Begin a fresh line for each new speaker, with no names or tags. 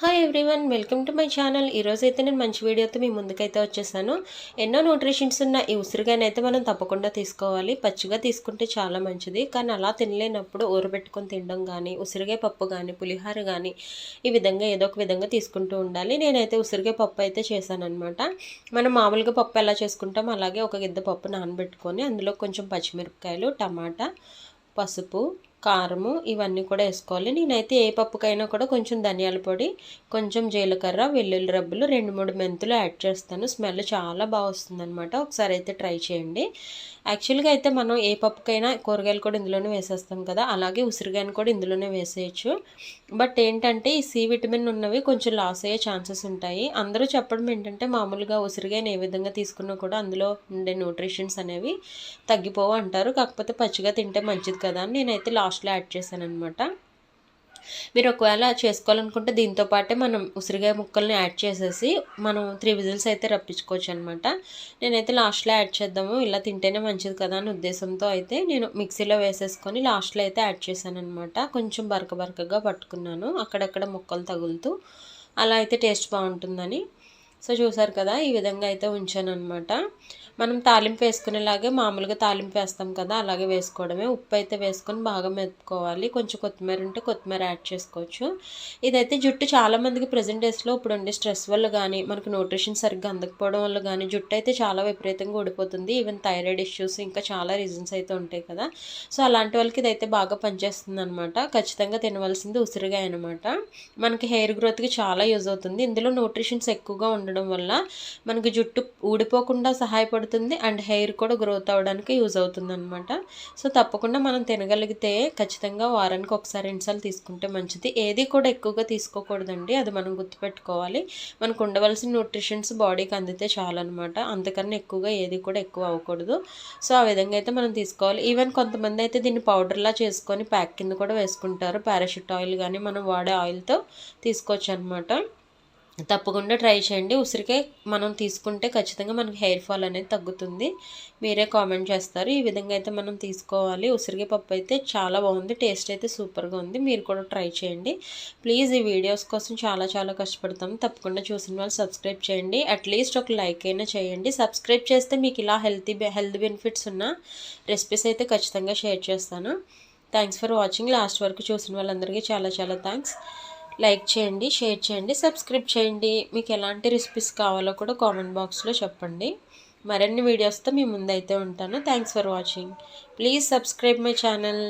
Hi everyone welcome to my channel ఈరోజు అయితే నేను మంచి వీడియోతో మీ ముందుకైతే వచ్చేసాను. ఎన్నో న్యూట్రిషన్స్ ఉన్న ఈ ఉసిరిగానైతే మనం తప్పకుండా తీసుకోవాలి. పచ్చిగా తీసుకుంటే చాలా మంచిది. కానీ అలా తినలేనప్పుడు ఊరబెట్టుకొని తినడం కానీ ఉసిరిగాయ పప్పు కానీ పులిహార కానీ ఈ విధంగా ఏదో ఒక విధంగా తీసుకుంటూ ఉండాలి. నేనైతే ఉసిరిగాయ పప్పు అయితే చేశానమాట మనం మామూలుగా పప్పు ఎలా చేసుకుంటాం అలాగే ఒక గిద్ద పప్పు నానబెట్టుకొని అందులో కొంచెం పచ్చిమిరపకాయలు టమాటా పసుపు కారము ఇవన్నీ కూడా వేసుకోవాలి. నేనైతే ఏ పప్పుకైనా కూడా కొంచెం ధనియాల పొడి కొంచెం జీలకర్ర వెల్లుల్లి రబ్బులు రెండు మూడు మెంతులు యాడ్ చేస్తాను. స్మెల్ చాలా బాగా వస్తుందనమాట ఒకసారి అయితే ట్రై చేయండి. యాక్చువల్గా అయితే మనం ఏ పప్పుకైనా కూరగాయలు కూడా ఇందులోనే వేసేస్తాం కదా. అలాగే ఉసిరిగాయని కూడా ఇందులోనే వేసేయచ్చు. బట్ ఏంటంటే ఈ సి విటమిన్ ఉన్నవి కొంచెం లాస్ అయ్యే ఛాన్సెస్ ఉంటాయి. అందరూ చెప్పడం ఏంటంటే మామూలుగా ఉసిరిగాయని ఏ విధంగా తీసుకున్నా కూడా అందులో ఉండే న్యూట్రిషన్స్ అనేవి తగ్గిపోవు అంటారు. కాకపోతే పచ్చిగా తింటే మంచిది కదా అని నేనైతే లాస్ట్లో యాడ్ చేశాను అనమాట మీరు ఒకవేళ చేసుకోవాలనుకుంటే దీంతో పాటే మనం ఉసిరికాయ ముక్కల్ని యాడ్ చేసేసి మనం త్రీ విజిల్స్ అయితే రప్పించుకోవచ్చు అనమాట నేనైతే లాస్ట్లో యాడ్ చేద్దాము ఇలా తింటేనే మంచిది కదా అని ఉద్దేశంతో అయితే నేను మిక్సీలో వేసేసుకొని లాస్ట్లో అయితే యాడ్ చేశాను అనమాట కొంచెం బరక బరకగా పట్టుకున్నాను అక్కడక్కడ ముక్కలు తగులుతూ. అలా అయితే టేస్ట్ బాగుంటుందని. సో చూసారు కదా ఈ విధంగా అయితే ఉంచాను అనమాట మనం తాలింపు వేసుకునేలాగే మామూలుగా తాలింపు వేస్తాం కదా అలాగే వేసుకోవడమే. ఉప్పు అయితే వేసుకొని బాగా మెత్తుకోవాలి కొంచెం కొత్తిమీర ఉంటే కొత్తిమీర యాడ్ చేసుకోవచ్చు. ఇదైతే జుట్టు చాలామందికి ప్రజెంట్ డేస్లో ఇప్పుడు ఉండే స్ట్రెస్ వల్ల కానీ మనకు న్యూట్రిషన్ సరిగ్గా అందకపోవడం వల్ల కానీ జుట్టు అయితే చాలా విపరీతంగా ఊడిపోతుంది. ఈవెన్ థైరాయిడ్ ఇష్యూస్ ఇంకా చాలా రీజన్స్ అయితే ఉంటాయి కదా. సో అలాంటి వాళ్ళకి ఇదైతే బాగా పనిచేస్తుంది అనమాట ఖచ్చితంగా తినవలసింది ఉసిరిగాయ అనమాట మనకి హెయిర్ గ్రోత్కి చాలా యూజ్ అవుతుంది. ఇందులో న్యూట్రిషన్స్ ఎక్కువగా ఉండడం వల్ల మనకి జుట్టు ఊడిపోకుండా సహాయపడుతుంది అండ్ హెయిర్ కూడా గ్రోత్ అవ్వడానికి యూజ్ అవుతుంది అనమాట సో తప్పకుండా మనం తినగలిగితే ఖచ్చితంగా వారానికి ఒకసారి రెండుసార్లు తీసుకుంటే మంచిది. ఏది కూడా ఎక్కువగా తీసుకోకూడదండి. అది మనం గుర్తుపెట్టుకోవాలి. మనకు ఉండవలసిన న్యూట్రిషన్స్ బాడీకి అందితే చాలన్నమాట. అంతకన్నా ఎక్కువగా ఏది కూడా ఎక్కువ అవ్వకూడదు. సో ఆ విధంగా అయితే మనం తీసుకోవాలి. ఈవెన్ కొంతమంది అయితే దీన్ని పౌడర్లా చేసుకొని ప్యాక్ కింద కూడా వేసుకుంటారు. పారాషూట్ ఆయిల్ కానీ మనం వాడే ఆయిల్తో తీసుకోవచ్చు అనమాట తప్పకుండా ట్రై చేయండి. ఉసిరికాయ మనం తీసుకుంటే ఖచ్చితంగా మనకి హెయిర్ ఫాల్ అనేది తగ్గుతుంది. మీరే కామెంట్ చేస్తారు. ఈ విధంగా అయితే మనం తీసుకోవాలి. ఉసిరికాయ పప్పు అయితే చాలా బాగుంది. టేస్ట్ అయితే సూపర్గా ఉంది. మీరు కూడా ట్రై చేయండి. ప్లీజ్ ఈ వీడియోస్ కోసం చాలా చాలా కష్టపడతాం. తప్పకుండా చూసిన వాళ్ళు సబ్స్క్రైబ్ చేయండి. అట్లీస్ట్ ఒక లైక్ అయినా చేయండి. సబ్స్క్రైబ్ చేస్తే మీకు ఇలా హెల్తీ హెల్త్ బెనిఫిట్స్ ఉన్న రెసిపీస్ అయితే ఖచ్చితంగా షేర్ చేస్తాను. Thanks for watching. లాస్ట్ వరకు చూసిన వాళ్ళందరికీ చాలా చాలా థ్యాంక్స్. లైక్ చేయండి షేర్ చేయండి సబ్స్క్రైబ్ చేయండి. మీకు ఎలాంటి రెసిపీస్ కావాలో కూడా కామెంట్ బాక్స్లో చెప్పండి. మరిన్ని వీడియోస్తో మీ ముందైతే ఉంటాను. Thanks for watching please subscribe my channel